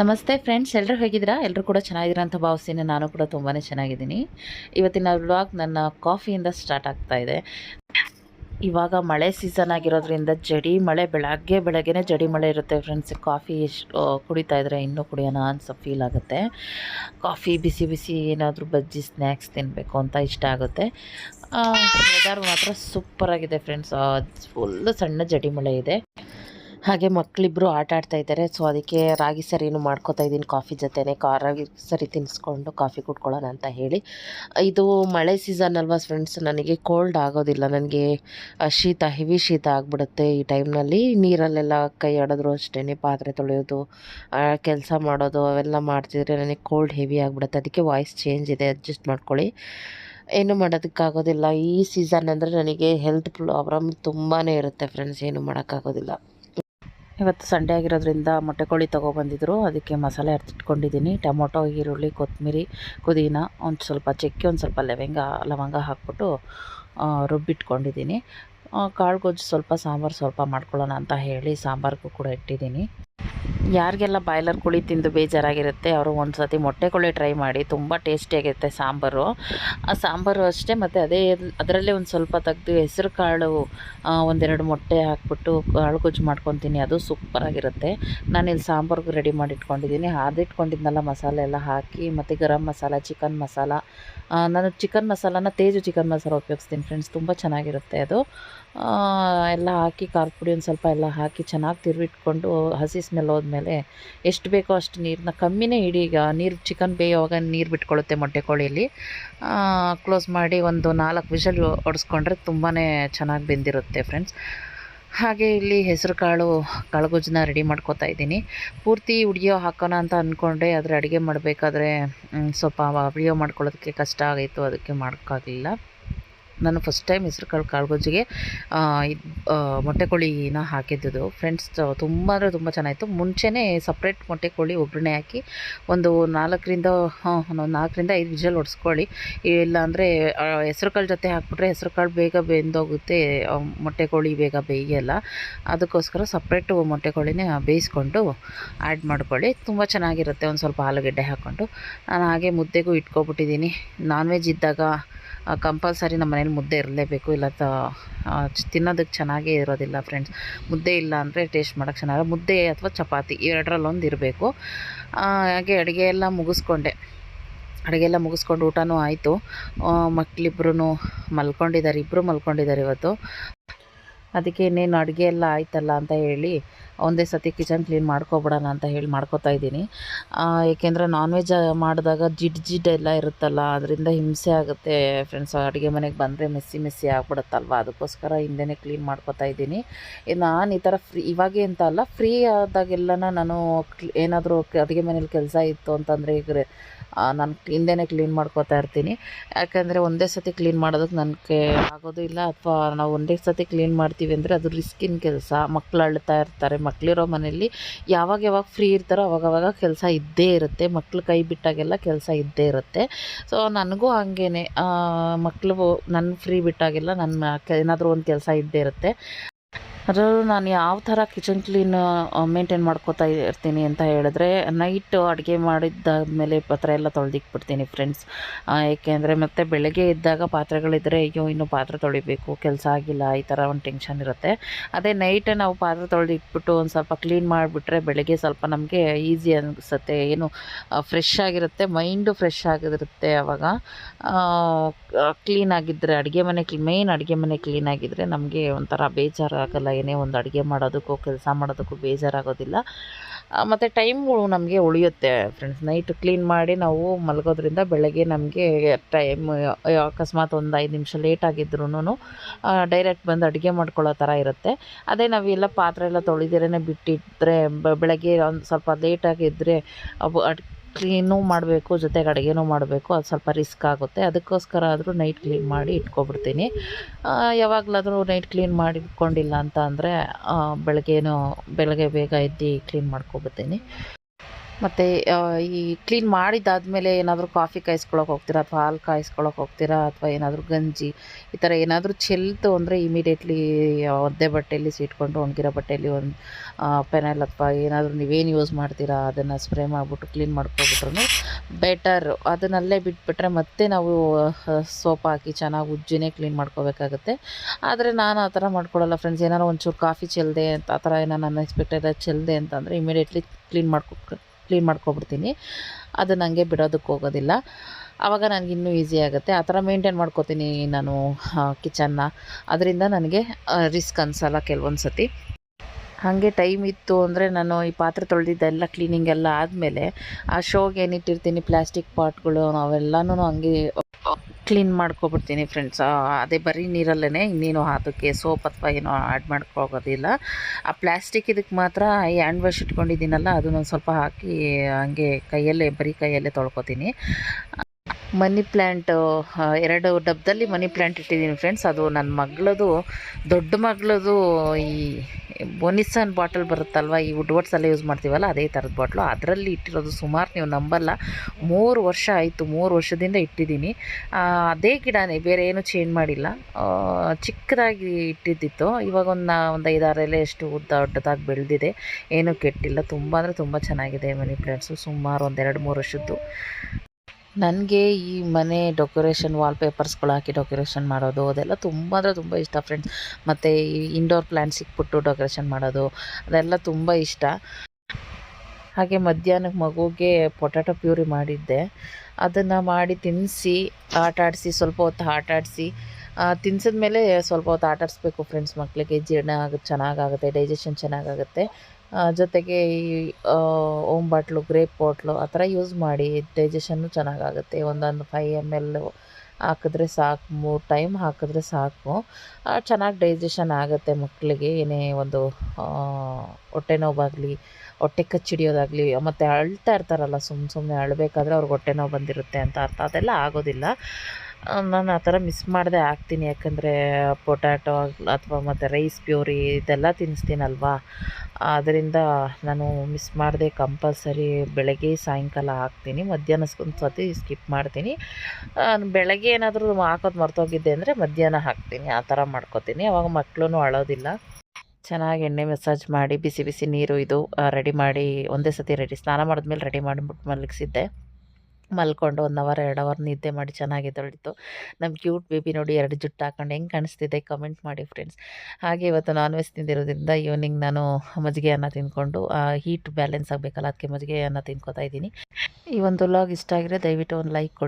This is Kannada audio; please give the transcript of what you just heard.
ನಮಸ್ತೆ ಫ್ರೆಂಡ್ಸ್ ಎಲ್ಲರೂ ಹೇಗಿದ್ದೀರಾ? ಎಲ್ಲರೂ ಕೂಡ ಚೆನ್ನಾಗಿದ್ದೀರಾ ಅಂತ ಭಾವಿಸ್ತೀನಿ. ನಾನು ಕೂಡ ತುಂಬಾ ಚೆನ್ನಾಗಿದ್ದೀನಿ. ಇವತ್ತಿನ ವ್ಲಾಗ್ ನನ್ನ ಕಾಫಿಯಿಂದ ಸ್ಟಾರ್ಟ್ ಆಗ್ತಾ ಇದೆ. ಇವಾಗ ಮಳೆ ಸೀಸನ್ ಆಗಿರೋದ್ರಿಂದ ಜಡಿ ಮಳೆ ಬೆಳಗ್ಗೆ ಬೆಳಗ್ಗೆನೇ ಜಡಿ ಮಳೆ ಇರುತ್ತೆ ಫ್ರೆಂಡ್ಸ್ ಕಾಫಿ ಎಷ್ಟು ಕುಡಿತಾ ಇದ್ರೆ ಇನ್ನೂ ಕುಡಿಯೋಣ ಅನ್ಸ ಫೀಲ್ ಆಗುತ್ತೆ. ಕಾಫಿ ಬಿಸಿ ಬಿಸಿ ಏನಾದರೂ ಬಜ್ಜಿ ಸ್ನ್ಯಾಕ್ಸ್ ತಿನ್ನಬೇಕು ಅಂತ ಇಷ್ಟ ಆಗುತ್ತೆ. ವೆದರ್ ಮಾತ್ರ ಸೂಪರಾಗಿದೆ ಫ್ರೆಂಡ್ಸ್ ಫುಲ್ಲು ಸಣ್ಣ ಜಡಿ ಮಳೆ ಇದೆ. ಹಾಗೆ ಮಕ್ಕಳಿಬ್ಬರು ಆಟ ಆಡ್ತಾ ಇದ್ದಾರೆ. ಸೊ ಅದಕ್ಕೆ ರಾಗಿ ಸರಿನೂ ಮಾಡ್ಕೋತಾ ಇದ್ದೀನಿ. ಕಾಫಿ ಜೊತೆನೆ ಕಾ, ರಾಗಿ ಸರಿ ತಿನ್ನಿಸ್ಕೊಂಡು ಕಾಫಿ ಕುಟ್ಕೊಳ್ಳೋಣ ಅಂತ ಹೇಳಿ. ಇದು ಮಳೆ ಸೀಸನ್ ಅಲ್ವಾ ಫ್ರೆಂಡ್ಸ್ ನನಗೆ ಕೋಲ್ಡ್ ಆಗೋದಿಲ್ಲ. ನನಗೆ ಶೀತ ಹೆವಿ ಶೀತ ಆಗಿಬಿಡುತ್ತೆ ಈ ಟೈಮ್ನಲ್ಲಿ ನೀರಲ್ಲೆಲ್ಲ ಕೈ ಆಡಿದ್ರು ಅಷ್ಟೇ ಪಾತ್ರೆ ತೊಳೆಯೋದು ಕೆಲಸ ಮಾಡೋದು, ಅವೆಲ್ಲ ಮಾಡ್ತಿದ್ರೆ ನನಗೆ ಕೋಲ್ಡ್ ಹೆವಿ ಆಗಿಬಿಡುತ್ತೆ. ಅದಕ್ಕೆ ವಾಯ್ಸ್ ಚೇಂಜ್ ಇದೆ. ಅಡ್ಜಸ್ಟ್ ಮಾಡ್ಕೊಳ್ಳಿ. ಏನು ಮಾಡೋದಕ್ಕಾಗೋದಿಲ್ಲ. ಈ ಸೀಸನ್ ಅಂದರೆ ನನಗೆ ಹೆಲ್ತ್ ಪ್ರಾಬ್ಲಮ್ ತುಂಬಾ ಇರುತ್ತೆ ಫ್ರೆಂಡ್ಸ್ ಏನು ಮಾಡೋಕ್ಕಾಗೋದಿಲ್ಲ. ಇವತ್ತು ಸಂಡೆ ಆಗಿರೋದ್ರಿಂದ ಮೊಟ್ಟೆ ಕೋಳಿ ತೊಗೊಬಂದಿದ್ರು. ಅದಕ್ಕೆ ಮಸಾಲೆ ಅರ್ತಿಟ್ಕೊಂಡಿದ್ದೀನಿ ಟೊಮೊಟೊ, ಈರುಳ್ಳಿ ಕೊತ್ತಂಬರಿ ಪುದೀನ, ಒಂದು ಸ್ವಲ್ಪ ಚಕ್ಕೆ, ಒಂದು ಸ್ವಲ್ಪ ಲವಂಗ ಲವಂಗ ಹಾಕ್ಬಿಟ್ಟು ರುಬ್ಬಿಟ್ಕೊಂಡಿದ್ದೀನಿ. ಕಾಳು ಗೊಜ್ಜು ಸ್ವಲ್ಪ ಸಾಂಬಾರು ಸ್ವಲ್ಪ ಮಾಡ್ಕೊಳ್ಳೋಣ ಅಂತ ಹೇಳಿ ಸಾಂಬಾರಿಗೂ ಕೂಡ ಇಟ್ಟಿದ್ದೀನಿ. ಯಾರಿಗೆಲ್ಲ ಬಾಯ್ಲರ್ ಕೋಳಿ ತಿಂದು ಬೇಜಾರಾಗಿರುತ್ತೆ, ಅವರು ಒಂದು ಸತಿ ಮೊಟ್ಟೆ ಕೋಳಿ ಟ್ರೈ ಮಾಡಿ, ತುಂಬ ಟೇಸ್ಟಿಯಾಗಿರುತ್ತೆ ಸಾಂಬಾರು. ಆ ಸಾಂಬಾರು ಅಷ್ಟೇ, ಮತ್ತು ಅದೇ ಅದರಲ್ಲೇ ಒಂದು ಸ್ವಲ್ಪ ತೆಗೆದು ಹೆಸರು ಕಾಳು ಒಂದೆರಡು ಮೊಟ್ಟೆ ಹಾಕ್ಬಿಟ್ಟು ಕಾಳು ಗೊಜ್ಜು ಮಾಡ್ಕೊತೀನಿ, ಅದು ಸೂಪರಾಗಿರುತ್ತೆ ಇಲ್ಲಿ ಸಾಂಬಾರ್ಗೆ ರೆಡಿ ಮಾಡಿ ಇಟ್ಕೊಂಡಿದ್ದೀನಿ ಹಾದಿಟ್ಕೊಂಡಿದ್ನಲ್ಲ ಮಸಾಲೆ ಎಲ್ಲ ಹಾಕಿ, ಮತ್ತು ಗರಂ ಮಸಾಲ, ಚಿಕನ್ ಮಸಾಲ ನಾನು ಚಿಕನ್ ಮಸಾಲಾನ ತೇಜು ಚಿಕನ್ ಮಸಾಲ ಉಪಯೋಗಿಸ್ತೀನಿ ಫ್ರೆಂಡ್ಸ್, ತುಂಬ ಚೆನ್ನಾಗಿರುತ್ತೆ ಅದು. ಎಲ್ಲ ಹಾಕಿ ಖಾರದ ಪುಡಿ ಒಂದು ಸ್ವಲ್ಪ ಎಲ್ಲ ಹಾಕಿ, ಚೆನ್ನಾಗಿ ತಿರುವಿಟ್ಕೊಂಡು ಹಸಿ ಸ್ಮೆಲ್ ಹೋದ್ಮೇಲೆ ಎಷ್ಟು ಬೇಕೋ ಅಷ್ಟು ನೀರನ್ನ ಕಮ್ಮಿನೇ ಇಡಿ, ಈಗ ನೀರು ಚಿಕನ್ ಬೇಯೋವಾಗ ನೀರು ಬಿಟ್ಕೊಳ್ಳುತ್ತೆ ಮೊಟ್ಟೆ ಕೋಳಿಯಲ್ಲಿ. ಕ್ಲೋಸ್ ಮಾಡಿ ಒಂದು ನಾಲ್ಕು ವಿಷಲ್ ಹೊಡೆಸ್ಕೊಂಡ್ರೆ ತುಂಬಾ ಚೆನ್ನಾಗಿ ಬೆಂದಿರುತ್ತೆ ಫ್ರೆಂಡ್ಸ್ ಹಾಗೆ ಇಲ್ಲಿ ಹೆಸರು ಕಾಳು ರೆಡಿ ಮಾಡ್ಕೋತಾ ಇದ್ದೀನಿ. ಪೂರ್ತಿ ಉಡಿಯೋ ಹಾಕೋಣ ಅಂತ ಅಂದ್ಕೊಂಡೆ ಆದರೆ ಅಡುಗೆ ಮಾಡಬೇಕಾದ್ರೆ ಸ್ವಲ್ಪ ಉಡಿಯೋ ಮಾಡ್ಕೊಳ್ಳೋದಕ್ಕೆ ಕಷ್ಟ ಆಗಿತ್ತು ಅದಕ್ಕೆ ಮಾಡೋಕ್ಕಾಗಲಿಲ್ಲ ನಾನು ಫಸ್ಟ್ ಟೈಮ್ ಹೆಸ್ರು ಕಾಳು ಕಾಳುಗೊಜ್ಜಿಗೆ ಇದು ಮೊಟ್ಟೆ ಕೋಳಿನ ಹಾಕಿದ್ದು ಫ್ರೆಂಡ್ಸ್ ತುಂಬ ಅಂದರೆ ತುಂಬ ಚೆನ್ನಾಗಿತ್ತು. ಮುಂಚೆನೇ ಸಪ್ರೇಟ್ ಮೊಟ್ಟೆ ಕೋಳಿ ಒಗ್ಗರಣೆ ಹಾಕಿ ಒಂದು ನಾಲ್ಕರಿಂದ ಒಂದು ನಾಲ್ಕರಿಂದ ಐದು ವಿಜಲ್ ಹೊಡ್ಸ್ಕೊಳ್ಳಿ ಇಲ್ಲ ಅಂದರೆ ಹೆಸ್ರು ಕಾಳು ಜೊತೆ ಹಾಕ್ಬಿಟ್ರೆ ಹೆಸ್ರು ಕಾಳು ಬೇಗ ಬೆಂದೋಗುತ್ತೆ. ಮೊಟ್ಟೆ ಕೋಳಿ ಬೇಗ ಬೇಯಲ್ಲ. ಅದಕ್ಕೋಸ್ಕರ ಸಪ್ರೇಟು ಮೊಟ್ಟೆ ಕೋಳಿನೇ ಬೇಯಿಸ್ಕೊಂಡು ಆ್ಯಡ್ ಮಾಡ್ಕೊಳ್ಳಿ. ತುಂಬ ಚೆನ್ನಾಗಿರುತ್ತೆ. ಒಂದು ಸ್ವಲ್ಪ ಆಲೂಗೆಡ್ಡೆ ಹಾಕ್ಕೊಂಡು. ನಾನು ಹಾಗೆ ಮುದ್ದೆಗೂ ಇಟ್ಕೊಬಿಟ್ಟಿದ್ದೀನಿ. ನಾನ್ ವೆಜ್ ಇದ್ದಾಗ ಕಂಪಲ್ಸರಿ ನಮ್ಮ ಮನೇಲಿ ಮುದ್ದೆ ಇರಲೇಬೇಕು, ಇಲ್ಲ ತ ತಿನ್ನೋದಕ್ಕೆ ಚೆನ್ನಾಗೇ ಇರೋದಿಲ್ಲ ಫ್ರೆಂಡ್ಸ್ ಮುದ್ದೆ ಇಲ್ಲ ಅಂದರೆ ಟೇಸ್ಟ್ ಮಾಡೋಕ್ಕೆ ಚೆನ್ನಾಗಿಲ್ಲ. ಮುದ್ದೆ ಅಥವಾ ಚಪಾತಿ ಎರಡರಲ್ಲೊಂದು ಇರಬೇಕು. ಹಾಗೆ ಅಡುಗೆ ಎಲ್ಲ ಮುಗಿಸ್ಕೊಂಡೆ. ಅಡುಗೆ ಎಲ್ಲ ಮುಗಿಸ್ಕೊಂಡು ಊಟನೂ ಆಯಿತು. ಮಕ್ಕಳಿಬ್ರು ಮಲ್ಕೊಂಡಿದ್ದಾರೆ ಇಬ್ಬರು ಮಲ್ಕೊಂಡಿದ್ದಾರೆ ಇವತ್ತು. ಅದಕ್ಕೆ ಇನ್ನೇನು ಅಡುಗೆ ಎಲ್ಲ ಆಯ್ತಲ್ಲ ಅಂತ ಹೇಳಿ ಒಂದೇ ಸತಿ ಕಿಚನ್ ಕ್ಲೀನ್ ಮಾಡ್ಕೊಬಿಡೋಣ ಅಂತ ಹೇಳಿ ಮಾಡ್ಕೊತಾ ಇದ್ದೀನಿ. ಏಕೆಂದರೆ ನಾನ್ ವೆಜ್ ಮಾಡಿದಾಗ ಜಿಡ್ ಜಿಡ್ ಎಲ್ಲ ಇರುತ್ತಲ್ಲ, ಅದರಿಂದ ಹಿಂಸೆ ಆಗುತ್ತೆ ಫ್ರೆಂಡ್ಸ್ ಅಡುಗೆ ಮನೆಗೆ ಬಂದರೆ ಮೆಸ್ಸಿ ಮೆಸ್ಸಿ ಆಗ್ಬಿಡುತ್ತಲ್ವ? ಅದಕ್ಕೋಸ್ಕರ ಹಿಂದೆನೇ ಕ್ಲೀನ್ ಮಾಡ್ಕೊತಾ ಇದ್ದೀನಿ. ನಾನು ಈ ಥರ ಫ್ರೀ ಇವಾಗೆ ಅಂತ ಅಲ್ಲ ಫ್ರೀ ಆದಾಗೆಲ್ಲನ ನಾನು ಏನಾದರೂ ಅಡುಗೆ ಮನೇಲಿ ಕೆಲಸ ಇತ್ತು ಅಂತಂದರೆ ಈಗ ನಾನು ಹಿಂದೆನೇ ಕ್ಲೀನ್ ಮಾಡ್ಕೊತಾ ಇರ್ತೀನಿ. ಯಾಕಂದರೆ ಒಂದೇ ಸತಿ ಕ್ಲೀನ್ ಮಾಡೋದಕ್ಕೆ ನನಗೆ ಆಗೋದು ಇಲ್ಲ. ಅಥವಾ ನಾವು ಒಂದೇ ಸತಿ ಕ್ಲೀನ್ ಮಾಡ್ತೀವಿ ಅಂದರೆ ಅದು ರಿಸ್ಕಿನ ಕೆಲಸ. ಮಕ್ಕಳು ಅಳ್ತಾ ಇರ್ತಾರೆ. ಮಕ್ಕಳಿರೋ ಮನೆಯಲ್ಲಿ ಯಾವಾಗ ಯಾವಾಗ ಫ್ರೀ ಇರ್ತಾರೋ ಅವಾಗವಾಗ ಕೆಲಸ ಇದ್ದೇ ಇರುತ್ತೆ. ಮಕ್ಳು ಕೈ ಬಿಟ್ಟಾಗೆಲ್ಲ ಕೆಲಸ ಇದ್ದೇ ಇರುತ್ತೆ. ಸೊ ನನಗೂ ಹಂಗೇನೆ. ಮಕ್ಕಳು ನನ್ನ ಫ್ರೀ ಬಿಟ್ಟಾಗೆಲ್ಲ ನನ್ನ ಏನಾದರೂ ಒಂದು ಕೆಲಸ ಇದ್ದೇ ಇರುತ್ತೆ. ಅದರಲ್ಲೂ ನಾನು ಯಾವ ಥರ ಕಿಚನ್ ಕ್ಲೀನ್ ಮೇಂಟೈನ್ ಮಾಡ್ಕೋತಾ ಇರ್ತೀನಿ ಅಂತ ಹೇಳಿದ್ರೆ, ನೈಟ್ ಅಡುಗೆ ಮಾಡಿದ್ದಾದಮೇಲೆ ಪಾತ್ರೆ ಎಲ್ಲ ತೊಳೆದಿಕ್ಬಿಡ್ತೀನಿ ಫ್ರೆಂಡ್ಸ್. ಏಕೆಂದರೆ ಮತ್ತೆ ಬೆಳಗ್ಗೆ ಇದ್ದಾಗ ಪಾತ್ರೆಗಳಿದ್ದರೆ ಅಯ್ಯೋ, ಇನ್ನೂ ಪಾತ್ರೆ ತೊಳಿಬೇಕು, ಕೆಲಸ ಆಗಿಲ್ಲ, ಈ ಥರ ಒಂದು ಟೆನ್ಷನ್ ಇರುತ್ತೆ. ಅದೇ ನೈಟ್ ನಾವು ಪಾತ್ರೆ ತೊಳೆದಿಟ್ಬಿಟ್ಟು ಒಂದು ಸ್ವಲ್ಪ ಕ್ಲೀನ್ ಮಾಡಿಬಿಟ್ರೆ ಬೆಳಗ್ಗೆ ಸ್ವಲ್ಪ ನಮಗೆ ಈಸಿ ಅನಿಸುತ್ತೆ. ಏನು ಫ್ರೆಶ್ ಆಗಿರುತ್ತೆ, ಮೈಂಡು ಫ್ರೆಶ್ ಆಗಿರುತ್ತೆ ಆವಾಗ ಕ್ಲೀನ್ ಆಗಿದ್ದರೆ ಅಡುಗೆ ಮನೆ ಕ್ಲೀ ಮೇಯ್ನ್ ಅಡುಗೆ ಮನೆ ಕ್ಲೀನ್ ಆಗಿದ್ದರೆ ನಮಗೆ ಒಂಥರ ಬೇಜಾರಾಗಲ್ಲ ಏನೇ ಒಂದು ಅಡುಗೆ ಮಾಡೋದಕ್ಕೂ, ಕೆಲಸ ಮಾಡೋದಕ್ಕೂ ಬೇಜಾರಾಗೋದಿಲ್ಲ. ಮತ್ತು ಟೈಮ್ಗಳು ನಮಗೆ ಉಳಿಯುತ್ತೆ ಫ್ರೆಂಡ್ಸ್ ನೈಟ್ ಕ್ಲೀನ್ ಮಾಡಿ ನಾವು ಮಲಗೋದ್ರಿಂದ ಬೆಳಗ್ಗೆ ನಮಗೆ ಟೈಮ್ ಅಕಸ್ಮಾತ್ ಒಂದು ಐದು ನಿಮಿಷ ಲೇಟ್ ಆಗಿದ್ರೂ ಡೈರೆಕ್ಟ್ ಬಂದು ಅಡುಗೆ ಮಾಡ್ಕೊಳ್ಳೋ ಥರ ಇರುತ್ತೆ. ಅದೇ ನಾವೆಲ್ಲ ಪಾತ್ರೆ ಎಲ್ಲ ತೊಳೆದಿರೇ ಬಿಟ್ಟಿದ್ರೆ ಬೆಳಗ್ಗೆ ಒಂದು ಸ್ವಲ್ಪ ಲೇಟಾಗಿದ್ದರೆ ಕ್ಲೀನೂ ಮಾಡಬೇಕು, ಜೊತೆಗೆ ಅಡುಗೆನೂ ಮಾಡಬೇಕು. ಅದು ಸ್ವಲ್ಪ ರಿಸ್ಕ್ ಆಗುತ್ತೆ. ಅದಕ್ಕೋಸ್ಕರ ಆದರೂ ನೈಟ್ ಕ್ಲೀನ್ ಮಾಡಿ ಇಟ್ಕೊಬಿಡ್ತೀನಿ. ಯಾವಾಗಲಾದರೂ ನೈಟ್ ಕ್ಲೀನ್ ಮಾಡಿ ಇಟ್ಕೊಂಡಿಲ್ಲ ಅಂತ ಅಂದರೆ ಬೆಳಗ್ಗೆನೂ, ಬೆಳಗ್ಗೆ ಬೇಗ ಎದ್ದು ಕ್ಲೀನ್ ಮಾಡ್ಕೊಬಿಡ್ತೀನಿ. ಮತ್ತು ಈ ಕ್ಲೀನ್ ಮಾಡಿದ್ದಾದಮೇಲೆ ಏನಾದರೂ ಕಾಫಿ ಕಾಯಿಸ್ಕೊಳಕ್ಕೆ ಹೋಗ್ತೀರಾ? ಅಥವಾ ಹಾಲು ಕಾಯಿಸ್ಕೊಳಕ್ಕೆ ಹೋಗ್ತೀರಾ? ಅಥವಾ ಏನಾದರೂ ಗಂಜಿ, ಈ ಥರ ಏನಾದರೂ ಚೆಲ್ತು ಅಂದರೆ ಇಮಿಡಿಯೇಟ್ಲಿ ಒದ್ದೆ ಬಟ್ಟೆಯಲ್ಲಿ ಸಿಟ್ಕೊಂಡು ಒಣಗಿರೋ ಬಟ್ಟೆಯಲ್ಲಿ ಒಂದು ಪೆನಲ್ ಅಥವಾ ಏನಾದರೂ ನೀವೇನು ಯೂಸ್ ಮಾಡ್ತೀರಾ? ಅದನ್ನು ಸ್ಪ್ರೇ ಮಾಡಿಬಿಟ್ಟು ಕ್ಲೀನ್ ಮಾಡ್ಕೊಬಿಟ್ರು ಬೆಟರ್ ಅದನ್ನಲ್ಲೇ ಬಿಟ್ಬಿಟ್ರೆ ಮತ್ತೆ ನಾವು ಸೋಪ್ ಹಾಕಿ ಚೆನ್ನಾಗಿ ಉಜ್ಜಿನೇ ಕ್ಲೀನ್ ಮಾಡ್ಕೋಬೇಕಾಗುತ್ತೆ. ಆದರೆ ನಾನು ಆ ಥರ ಮಾಡ್ಕೊಳ್ಳಲ್ಲ ಫ್ರೆಂಡ್ಸ್ ಏನಾರು ಒಂಚೂರು ಕಾಫಿ ಚೆಲ್ಲದೆ ಅಂತ, ಆ ಥರ ಏನಾರು ಅನ್ಎಕ್ಸ್ಪೆಕ್ಟೆಡ್ ಚೆಲ್ಲದೆ ಅಂತಂದರೆ ಇಮಿಡಿಯೇಟ್ಲಿ ಕ್ಲೀನ್ ಮಾಡ್ಕೊ ಕ್ಲೀನ್ ಮಾಡ್ಕೊಬಿಡ್ತೀನಿ. ಅದು ನನಗೆ ಬಿಡೋದಕ್ಕೆ ಹೋಗೋದಿಲ್ಲ. ಆವಾಗ ನನಗೆ ಇನ್ನೂ ಈಸಿ ಆಗುತ್ತೆ. ಆ ಥರ ಮೇಂಟೈನ್ ಮಾಡ್ಕೋತೀನಿ ನಾನು ಕಿಚನ್ನ ಅದರಿಂದ ನನಗೆ ರಿಸ್ಕ್ ಅನ್ಸಲ್ಲ ಕೆಲವೊಂದು ಸತಿ. ಹಾಗೆ ಟೈಮ್ ಇತ್ತು ಅಂದರೆ ನಾನು ಈ ಪಾತ್ರೆ ತೊಳೆದಿದ್ದೆಲ್ಲ ಕ್ಲೀನಿಂಗ್ ಎಲ್ಲ ಆದಮೇಲೆ ಆ ಶೋಗೆ ಏನಿಟ್ಟಿರ್ತೀನಿ ಪ್ಲಾಸ್ಟಿಕ್ ಪಾಟ್ಗಳು ಅವೆಲ್ಲನೂ ಹಂಗೆ ಕ್ಲೀನ್ ಮಾಡ್ಕೊಬಿಡ್ತೀನಿ ಫ್ರೆಂಡ್ಸ್ ಅದೇ ಬರೀ ನೀರಲ್ಲೇ ಇನ್ನೇನು ಅದಕ್ಕೆ ಸೋಪ್ ಅಥವಾ ಏನೋ ಆ್ಯಡ್ ಮಾಡ್ಕೋಗೋದಿಲ್ಲ ಆ ಪ್ಲಾಸ್ಟಿಕ್ ಇದಕ್ಕೆ ಮಾತ್ರ ಈ ಹ್ಯಾಂಡ್ ವಾಶ್ ಇಟ್ಕೊಂಡಿದ್ದೀನಲ್ಲ, ಅದನ್ನೊಂದು ಸ್ವಲ್ಪ ಹಾಕಿ ಹಂಗೆ ಕೈಯಲ್ಲೇ, ಬರೀ ಕೈಯಲ್ಲೇ ತೊಳ್ಕೊತೀನಿ. ಮನಿ ಪ್ಲ್ಯಾಂಟ್ ಎರಡು ಡಬ್ಬದಲ್ಲಿ ಮನಿ ಪ್ಲ್ಯಾಂಟ್ ಇಟ್ಟಿದ್ದೀನಿ ಫ್ರೆಂಡ್ಸ್ ಅದು ನನ್ನ ಮಗಳದು, ದೊಡ್ಡ ಮಗಳದು ಈ ಬೊನಿಸನ್ ಬಾಟಲ್ ಬರುತ್ತಲ್ವ, ಈ ವುಡ್ ವರ್ಡ್ಸೆಲ್ಲ ಯೂಸ್ ಮಾಡ್ತೀವಲ್ಲ, ಅದೇ ಥರದ ಬಾಟ್ಲು. ಅದರಲ್ಲಿ ಇಟ್ಟಿರೋದು ಸುಮಾರು ನೀವು ನಂಬಲ್ಲ. ಮೂರು ವರ್ಷ ಆಯಿತು, ಮೂರು ವರ್ಷದಿಂದ ಇಟ್ಟಿದ್ದೀನಿ. ಅದೇ ಗಿಡನೇ, ಬೇರೆ ಏನು ಚೇಂಜ್ ಮಾಡಿಲ್ಲ. ಚಿಕ್ಕದಾಗಿ ಇಟ್ಟಿದ್ದಿತ್ತು. ಇವಾಗ ಒಂದು ಒಂದು ಐದಾರು ಎಷ್ಟು ಉದ್ದ ದೊಡ್ಡದಾಗಿ ಬೆಳೆದಿದೆ. ಏನೂ ಕೆಟ್ಟಿಲ್ಲ. ತುಂಬ ಅಂದರೆ ತುಂಬ ಚೆನ್ನಾಗಿದೆ ಮನಿ ಪ್ಲ್ಯಾಂಟ್ಸು ಸುಮಾರು ಒಂದು ಎರಡು ಮೂರು ವರ್ಷದ್ದು. ನನಗೆ ಈ ಮನೆ ಡೆಕೋರೇಷನ್ ವಾಲ್ಪೇಪರ್ಸ್ಗಳು ಹಾಕಿ ಡೆಕೋರೇಷನ್ ಮಾಡೋದು, ಅದೆಲ್ಲ ತುಂಬ ಅಂದರೆ ತುಂಬ ಇಷ್ಟ ಫ್ರೆಂಡ್ಸ್ ಮತ್ತು ಈ ಇಂಡೋರ್ ಪ್ಲ್ಯಾಂಟ್ಸ್ ಇಕ್ಬಿಟ್ಟು ಡೆಕೋರೇಷನ್ ಮಾಡೋದು, ಅದೆಲ್ಲ ತುಂಬ ಇಷ್ಟ. ಹಾಗೆ ಮಧ್ಯಾಹ್ನಕ್ಕೆ ಮಗುಗೆ ಪೊಟ್ಯಾಟೊ ಪ್ಯೂರಿ ಮಾಡಿದ್ದೆ. ಅದನ್ನು ಮಾಡಿ ತಿನ್ನಿಸಿ ಆಟ ಆಡಿಸಿ ಸ್ವಲ್ಪ ಹೊತ್ತು ಆಟ ಆಡಿಸಿ ತಿನ್ಸಿದ ಮೇಲೆ ಸ್ವಲ್ಪ ಹೊತ್ತು ಆಟಾಡಿಸ್ಬೇಕು ಫ್ರೆಂಡ್ಸ್ ಮಕ್ಕಳಿಗೆ ಜೀರ್ಣ ಆಗುತ್ತೆ ಚೆನ್ನಾಗಾಗುತ್ತೆ ಡೈಜೆಷನ್ ಚೆನ್ನಾಗಾಗುತ್ತೆ. ಜೊತೆಗೆ ಈ ಓಮ್ ಬಾಟ್ಲು ಗ್ರೇಪ್ ಬಾಟ್ಲು ಆ ಥರ ಯೂಸ್ ಮಾಡಿ ಡೈಜೆಷನ್ನು ಚೆನ್ನಾಗಾಗುತ್ತೆ. ಒಂದೊಂದು ಫೈವ್ ಎಂ ಎಲ್ ಹಾಕಿದ್ರೆ ಸಾಕು, ಮೂರು ಟೈಮ್ ಹಾಕಿದ್ರೆ ಸಾಕು. ಚೆನ್ನಾಗಿ ಡೈಜೆಷನ್ ಆಗುತ್ತೆ ಮಕ್ಕಳಿಗೆ ಏನೇ ಒಂದು ಹೊಟ್ಟೆ ನೋವಾಗಲಿ, ಹೊಟ್ಟೆ ಕಚ್ಚಿಡಿಯೋದಾಗಲಿ, ಮತ್ತು ಅಳ್ತಾ ಇರ್ತಾರಲ್ಲ ಸುಮ್ಮ ಸುಮ್ಮನೆ ಅಳಬೇಕಾದ್ರೆ ಅವ್ರಿಗೆ ಹೊಟ್ಟೆ ನೋವು ಬಂದಿರುತ್ತೆ ಅಂತ ಅರ್ಥ. ಅದೆಲ್ಲ ಆಗೋದಿಲ್ಲ. ನಾನು ಆ ಥರ ಮಿಸ್ ಮಾಡದೆ ಹಾಕ್ತೀನಿ ಯಾಕಂದರೆ ಪೊಟ್ಯಾಟೊ ಅಥವಾ ಮತ್ತು ರೈಸ್ ಪ್ಯೂರಿ ಇದೆಲ್ಲ ತಿನ್ನಿಸ್ತೀನಲ್ವಾ ಅದರಿಂದ ನಾನು ಮಿಸ್ ಮಾಡದೆ ಕಂಪಲ್ಸರಿ ಬೆಳಗ್ಗೆ, ಸಾಯಂಕಾಲ ಹಾಕ್ತೀನಿ. ಮಧ್ಯಾಹ್ನಕ್ಕೊಂದು ಸತಿ ಸ್ಕಿಪ್ ಮಾಡ್ತೀನಿ. ಬೆಳಗ್ಗೆ ಏನಾದರೂ ಹಾಕೋದು ಮರ್ತೋಗಿದ್ದೆ ಅಂದರೆ ಮಧ್ಯಾಹ್ನ ಹಾಕ್ತೀನಿ. ಆ ಥರ ಮಾಡ್ಕೋತೀನಿ. ಅವಾಗ ಮಕ್ಕಳು ಅಳೋದಿಲ್ಲ. ಚೆನ್ನಾಗಿ ಎಣ್ಣೆ ಮಸಾಜ್ ಮಾಡಿ, ಬಿಸಿ ಬಿಸಿ ನೀರು ಇದು ರೆಡಿ ಮಾಡಿ, ಒಂದೇ ಸತಿ ರೆಡಿ ಸ್ನಾನ ಮಾಡಿದ್ಮೇಲೆ ರೆಡಿ ಮಾಡಿಬಿಟ್ಟು ಮಲಗಿಸಿದ್ದೆ. ಮಲ್ಕೊಂಡು ಒನ್ ಅವರ್, ಎರಡು ಅವರ್ ನಿದ್ದೆ ಮಾಡಿ ಚೆನ್ನಾಗಿ ತೊಳಿತು ನಮ್ಮ ಕ್ಯೂಟ್ ಬೇಬಿ ನೋಡಿ ಎರಡು ಜುಟ್ಟು ಹಾಕೊಂಡು ಹೆಂಗೆ ಕಾಣಿಸ್ತಿದೆ ಕಮೆಂಟ್ ಮಾಡಿ ಫ್ರೆಂಡ್ಸ್ ಹಾಗೆ ಇವತ್ತು ನಾನ್ ವೆಜ್ ತಿಂದಿರೋದ್ರಿಂದ ಈವ್ನಿಂಗ್ ನಾನು ಮಜ್ಜಿಗೆ ಅನ್ನ ತಿಂದ್ಕೊಂಡು ಹೀಟ್ ಬ್ಯಾಲೆನ್ಸ್ ಆಗಬೇಕಲ್ಲ ಅದಕ್ಕೆ ಮಜ್ಜಿಗೆ ಅನ್ನ ತಿನ್ಕೋತಾ ಇದ್ದೀನಿ. ಈ ಒಂದು ಲಾಗ್ ಇಷ್ಟ ಆಗಿದ್ರೆ ದಯವಿಟ್ಟು ಒಂದು ಲೈಕ್ ಕೊಡಿ.